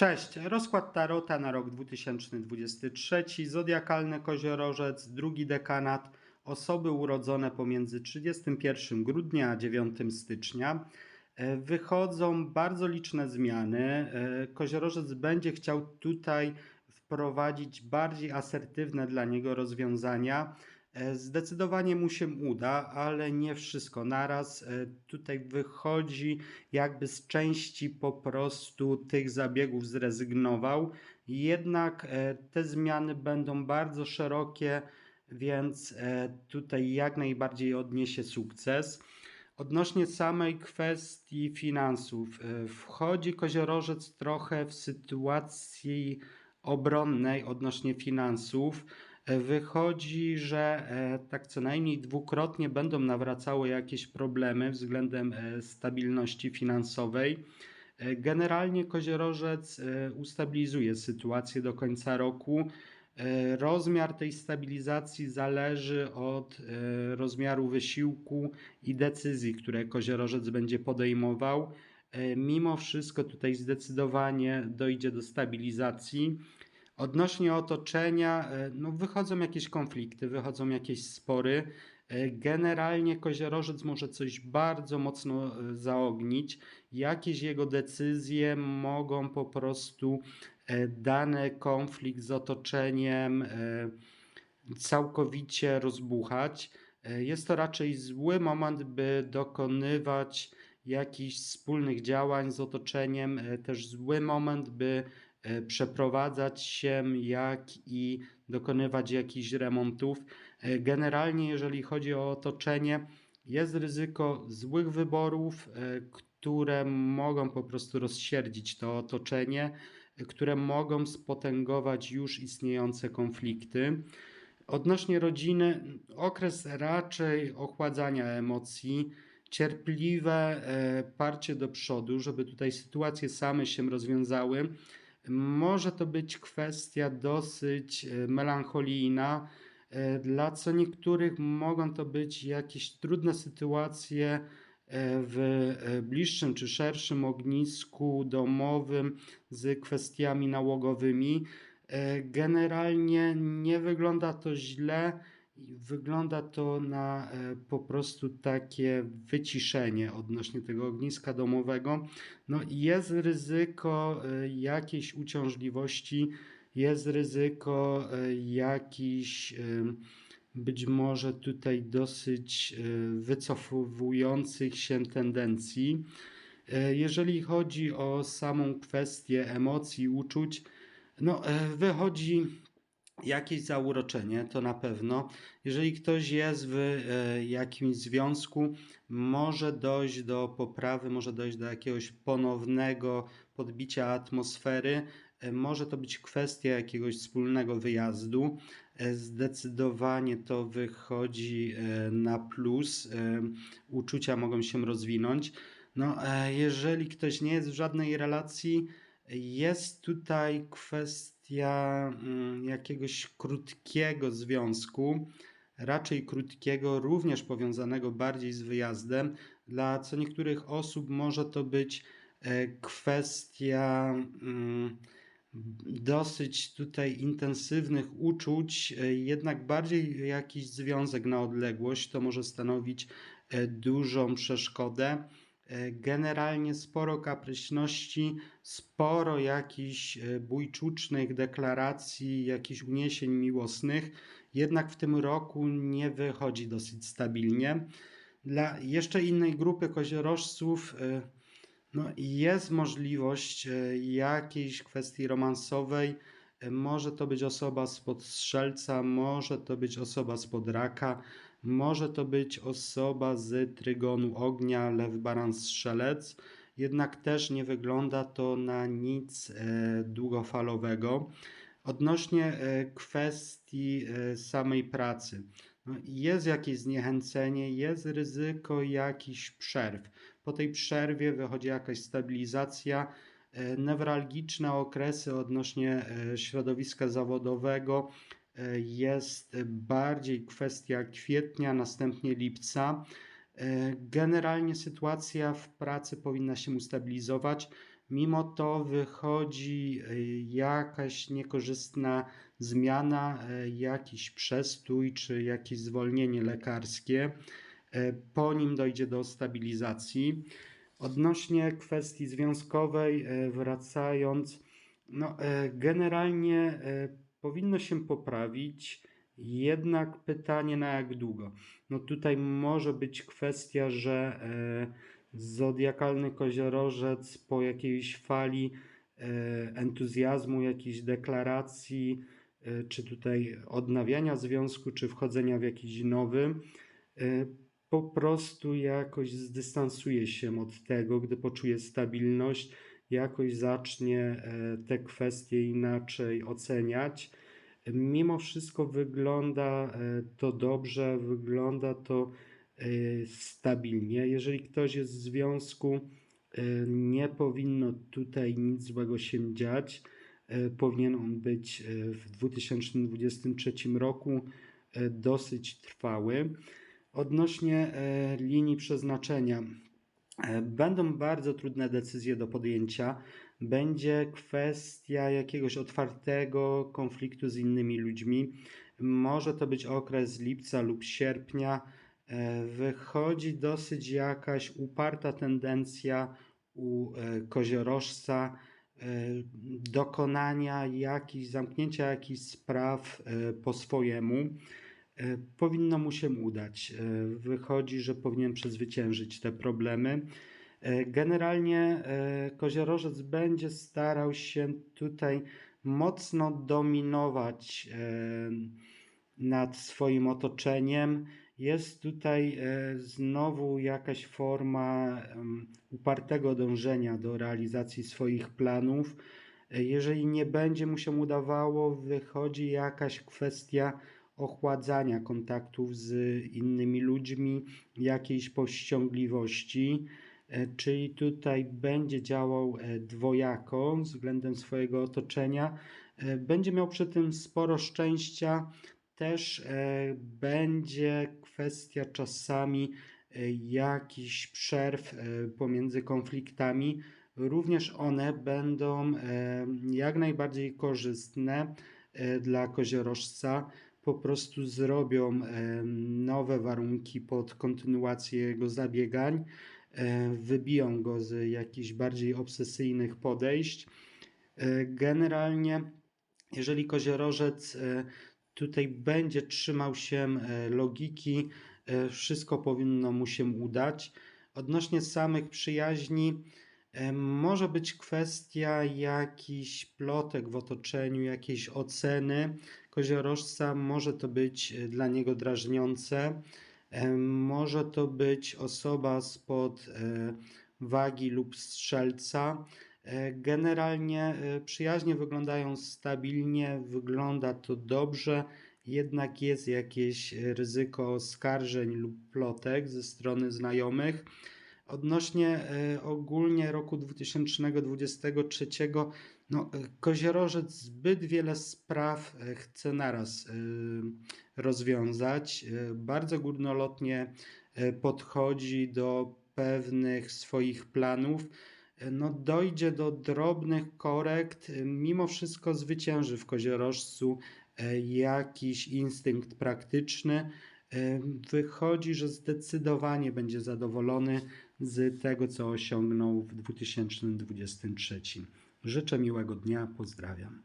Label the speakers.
Speaker 1: Cześć, rozkład Tarota na rok 2023, zodiakalny koziorożec, drugi dekanat, osoby urodzone pomiędzy 31 grudnia a 9 stycznia. E, Wychodzą bardzo liczne zmiany. E, Koziorożec będzie chciał tutaj wprowadzić bardziej asertywne dla niego rozwiązania. E, Zdecydowanie mu się uda, ale nie wszystko naraz. E, Tutaj wychodzi, jakby z części po prostu tych zabiegów zrezygnował. Jednak e, te zmiany będą bardzo szerokie, więc tutaj jak najbardziej odniesie sukces. Odnośnie samej kwestii finansów, wchodzi koziorożec trochę w sytuacji obronnej odnośnie finansów. Wychodzi, że e, tak co najmniej dwukrotnie będą nawracały jakieś problemy względem e, stabilności finansowej. E, Generalnie koziorożec ustabilizuje sytuację do końca roku. Rozmiar tej stabilizacji zależy od rozmiaru wysiłku i decyzji, które koziorożec będzie podejmował. Mimo wszystko tutaj zdecydowanie dojdzie do stabilizacji. Odnośnie otoczenia, e, no wychodzą jakieś konflikty, wychodzą jakieś spory. E, Generalnie koziorożec może coś bardzo mocno e, zaognić. Jakieś jego decyzje mogą po prostu dany konflikt z otoczeniem całkowicie rozbuchać. Jest to raczej zły moment, by dokonywać jakichś wspólnych działań z otoczeniem, też zły moment, by przeprowadzać się, jak i dokonywać jakichś remontów. E, Generalnie, jeżeli chodzi o otoczenie, jest ryzyko złych wyborów, e, które mogą po prostu rozsierdzić to otoczenie, e, które mogą spotęgować już istniejące konflikty. Odnośnie rodziny, okres raczej ochładzania emocji, cierpliwe e, parcie do przodu, żeby tutaj sytuacje same się rozwiązały. Może to być kwestia dosyć e, melancholijna. e, Dla co niektórych mogą to być jakieś trudne sytuacje e, w bliższym czy szerszym ognisku domowym z kwestiami nałogowymi. Generalnie nie wygląda to źle. Wygląda to na e, po prostu takie wyciszenie odnośnie tego ogniska domowego. No i jest ryzyko e, jakiejś uciążliwości, jest ryzyko e, jakichś e, być może tutaj dosyć wycofywujących się tendencji. Jeżeli chodzi o samą kwestię emocji, uczuć, no wychodzi jakieś zauroczenie, to na pewno. Jeżeli ktoś jest w e, jakimś związku, może dojść do poprawy, może dojść do jakiegoś ponownego podbicia atmosfery. E, Może to być kwestia jakiegoś wspólnego wyjazdu. E, Zdecydowanie to wychodzi na plus. Uczucia mogą się rozwinąć. No, jeżeli ktoś nie jest w żadnej relacji, jest tutaj kwestia mm, jakiegoś krótkiego związku, raczej krótkiego, również powiązanego bardziej z wyjazdem. Dla co niektórych osób może to być e, kwestia mm, dosyć tutaj intensywnych uczuć, e, jednak bardziej jakiś związek na odległość to może stanowić e, dużą przeszkodę. E, Generalnie sporo kapryśności, sporo jakichś e, bójczucznych deklaracji, jakichś uniesień miłosnych, jednak w tym roku nie wychodzi dosyć stabilnie. Dla jeszcze innej grupy koziorożców e, no, jest możliwość jakiejś kwestii romansowej. Może to być osoba spod strzelca, może to być osoba spod raka, może to być osoba z trygonu ognia, lew, baran, strzelec. Jednak też nie wygląda to na nic e, długofalowego. Odnośnie e, kwestii e, samej pracy. No, jest jakieś zniechęcenie, jest ryzyko jakichś przerw. Po tej przerwie wychodzi jakaś stabilizacja, newralgiczne okresy odnośnie środowiska zawodowego. Jest bardziej kwestia kwietnia, następnie lipca. Generalnie sytuacja w pracy powinna się ustabilizować. Mimo to wychodzi e, jakaś niekorzystna zmiana, e, jakiś przestój czy jakieś zwolnienie lekarskie. E, Po nim dojdzie do stabilizacji. Odnośnie kwestii związkowej, wracając, no, generalnie powinno się poprawić, jednak pytanie na jak długo. No tutaj może być kwestia, że e, zodiakalny koziorożec po jakiejś fali e, entuzjazmu, jakiejś deklaracji, e, czy tutaj odnawiania związku, czy wchodzenia w jakiś nowy, po prostu jakoś zdystansuje się od tego, gdy poczuje stabilność, jakoś zacznie e, te kwestie inaczej oceniać. Mimo wszystko wygląda e, to dobrze, wygląda to e, stabilnie. Jeżeli ktoś jest w związku, nie powinno tutaj nic złego się dziać. Powinien on być w 2023 roku dosyć trwały. Odnośnie linii przeznaczenia, będą bardzo trudne decyzje do podjęcia. Będzie kwestia jakiegoś otwartego konfliktu z innymi ludźmi. Może to być okres lipca lub sierpnia. E, Wychodzi dosyć jakaś uparta tendencja u e, koziorożca e, dokonania jakichś, zamknięcia jakichś spraw e, po swojemu. E, Powinno mu się udać. E, Wychodzi, że powinien przezwyciężyć te problemy. E, Generalnie koziorożec będzie starał się tutaj mocno dominować nad swoim otoczeniem. Jest tutaj znowu jakaś forma upartego dążenia do realizacji swoich planów. Jeżeli nie będzie mu się udawało, wychodzi jakaś kwestia ochładzania kontaktów z innymi ludźmi, jakiejś powściągliwości. E, Czyli tutaj będzie działał e, dwojako względem swojego otoczenia. E, Będzie miał przy tym sporo szczęścia. Też będzie kwestia czasami jakichś przerw pomiędzy konfliktami. Również one będą jak najbardziej korzystne dla koziorożca. Po prostu zrobią nowe warunki pod kontynuację jego zabiegań wybiją go z jakichś bardziej obsesyjnych podejść. E, Generalnie, jeżeli koziorożec e, tutaj będzie trzymał się logiki, e, wszystko powinno mu się udać. Odnośnie samych przyjaźni, może być kwestia jakichś plotek w otoczeniu, jakiejś oceny koziorożca, może to być e, dla niego drażniące. Może to być osoba spod e, wagi lub strzelca. E, Generalnie przyjaźnie wyglądają stabilnie, wygląda to dobrze, jednak jest jakieś ryzyko oskarżeń lub plotek ze strony znajomych. Odnośnie e, ogólnie roku 2023, no, e, koziorożec zbyt wiele spraw e, chce naraz rozwiązać. Bardzo górnolotnie podchodzi do pewnych swoich planów. No, dojdzie do drobnych korekt, mimo wszystko zwycięży w koziorożcu jakiś instynkt praktyczny. Wychodzi, że zdecydowanie będzie zadowolony z tego, co osiągnął w 2023. Życzę miłego dnia, pozdrawiam.